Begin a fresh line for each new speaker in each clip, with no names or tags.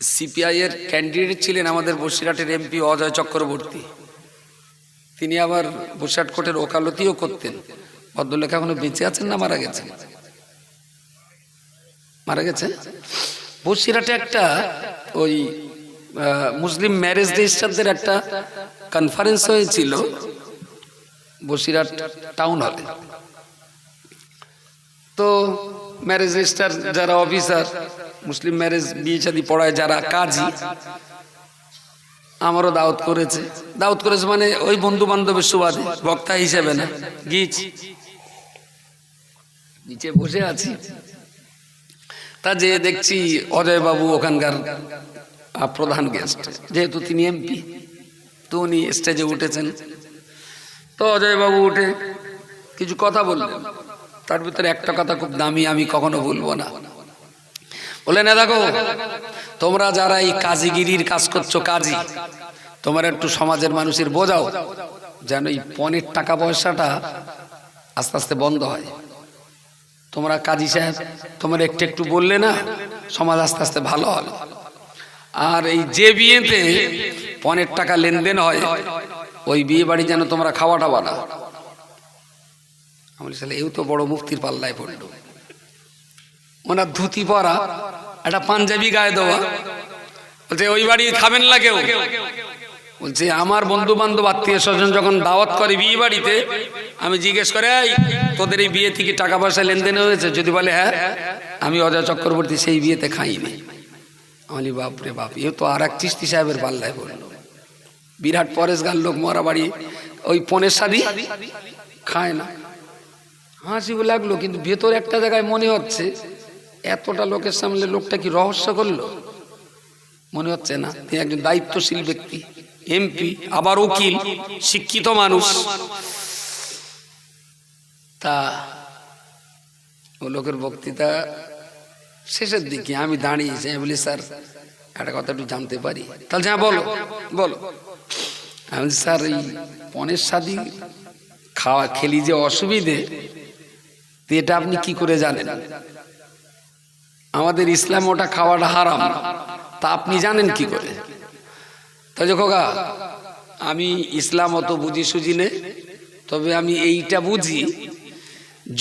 CPI এর candidate ছিলেন আমাদের বসিরহাটের এমপি অজয় চক্রবর্তী। তিনি আবার বসিরহাট কোর্টের ওকালতিও করতেন। ভদ্রলোক এখনও বেঁচে আছেন না মারা গেছেন? মারা গেছে বসিরহাটে একটা ওই মুসলিম ম্যারেজ রেজিস্টারদের একটা কনফারেন্স হয়েছিল বসিরহাট টাউন হলে তো ম্যারেজ রেজিস্টার যারা অফিসার মুসলিম ম্যারেজ বিয়ে শাদী পড়ায় যারা কাজী, আমারও দাওয়াত করেছে। দাওয়াত করেছে মানে ওই বন্ধু বান্ধবের সুবাদে, বক্তা হিসেবে না গিয়েছি নিচে বসে আছি। তা যে দেখছি অজয় বাবু ওখানকার প্রধান গেস্ট যেহেতু তিনি এমপি তো উনি স্টেজে উঠেছেন। তো অজয় বাবু উঠে কিছু কথা বললেন। তার ভিতরে একটা কথা খুব দামি, আমি কখনো ভুলবো না। বলে, না দেখো, তোমরা যারা এই কাজীগিরির কাজ করছ, কাজী, তোমরা একটু সমাজের মানুষের বোঝাও যেন এই পনেরো টাকা পয়সাটা আস্তে আস্তে বন্ধ হয়। তোমরা কাজী সাহেব, তোমরা একটু একটু বললে না, সমাজ আস্তে আস্তে ভালো হবে। আর এই যে বিয়েতে পনেরো টাকা লেনদেন হয়, ওই বিয়ে বাড়ি যেন তোমরা খাওয়াটা বানা আমি বলি, এও তো বড় মুক্তির পাল্লায় পড়ল। ওনার ধুতি পরা একটা পাঞ্জাবি গায়ে দেওয়া। বলছে ওই বাড়ি খাবেন না কেউ? বলছে আমার বন্ধু বান্ধব আত্মীয় স্বজন যখন দাওয়াত করে বিয়ে বাড়িতে আমি জিজ্ঞেস করে তোদের এই বিয়ে থেকে টাকা পয়সা লেনদেন হয়েছে? যদি বলে হ্যাঁ আমি অজয় চক্রবর্তী সেই বিয়েতে খাইনি। আমি বাপ রে বাপ এ তো আর এক চিস্তি সাহেবের পাল্লায় পড়ল। বিরাট পরেশ গাল লোক মরা বাড়ি ওই পনেরো সাদি খায় না। হাসি লাগল, কিন্তু ভেতর একটা জায়গায় মনে হচ্ছে এতটা লোকের সামনে লোকটা কি রহস্য করল? মনে হচ্ছে না, তিনি একজন দায়িত্বশীল ব্যক্তি, এমপি, আবার উকিল, শিক্ষিত মানুষ। তা ও লোকের বক্তৃতা শেষের দিকে আমি দাঁড়িয়েছি, আমি বলি, স্যার, একটা কথা একটু জানতে পারি। তাহলে হ্যাঁ বলো বলো। আমি স্যার, এই পনেরো সাদি খাওয়া খেলি যে অসুবিধে তো এটা আপনি কি করে জানেন? আমাদের ইসলাম ওটা খাওয়াটা হারাম। তা আপনি জানেন কি করে? তা খোকা আমি ইসলাম অত বুঝি সুঝি নে, তবে আমি এইটা বুঝি,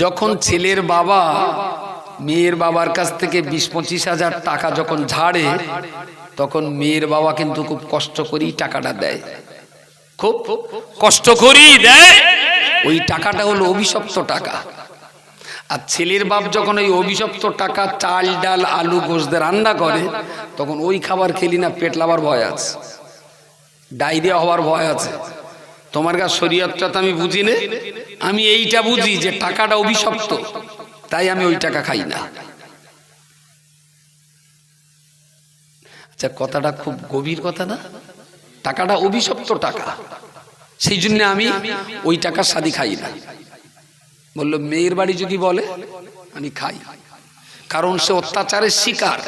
যখন ছেলের বাবা মেয়ের বাবার কাছ থেকে বিশ পঁচিশ হাজার টাকা যখন ঝাড়ে, তখন মেয়ের বাবা কিন্তু খুব কষ্ট করেই টাকাটা দেয়। খুব কষ্ট করেই দেয়। ওই টাকাটা হলো অভিশপ্ত টাকা। আর ছেলের বাপ যখন ওই অভিশপ্ত টাকা, চাল, ডাল, আলু গোসদের রান্না করে, তখন ওই খাবার খেলি না, পেট লাবার ভয় আছে, ডায়রিয়া হওয়ার ভয় আছে। তোমার কাছে শরীয়তটা তো আমি বুঝি নে। আমি এইটা বুঝি যে টাকাটা অভিশপ্ত, তাই আমি ওই টাকা খাই না। আচ্ছা কথাটা খুব গভীর কথা না? টাকাটা অভিশপ্ত টাকা, সেই জন্য আমি ওই টাকার সাদি খাই না। বলল, মেয়ের বাড়ি যদি বলে, আমি খাই। কারণ সে অত্যাচারের শিকার।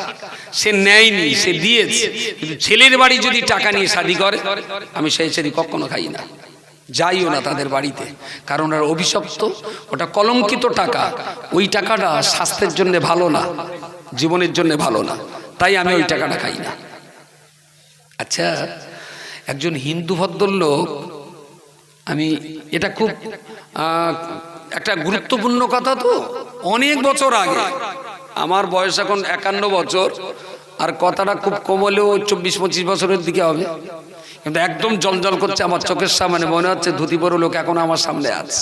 সে নেয়নি, সে দিয়েছে। কিন্তু ছেলের বাড়ি যদি টাকা নিয়ে শাদি করে, আমি সেই শাদি কখনো খাই না। যাইও না তাদের বাড়িতে। কারণ আর অভিশপ্ত, ওটা কলঙ্কিত টাকা। ওই টাকাটা স্বাস্থ্যের জন্য ভালো না, জীবনের জন্য ভালো না। তাই আমি ওই টাকাটা খাই না। আচ্ছা একজন হিন্দু ভদ্রলোক, আমি এটা খুব একটা গুরুত্বপূর্ণ কথা তো, অনেক বছর আগে। আমার বয়স এখন একান্ন বছর, আর কথাটা খুব কমলেও চব্বিশ পঁচিশ বছরের দিকে হবে। কিন্তু একদম জলজল করছে আমার চোখের সামনে, মনে হচ্ছে ধুতি বড় লোক এখন আমার সামনে আছে।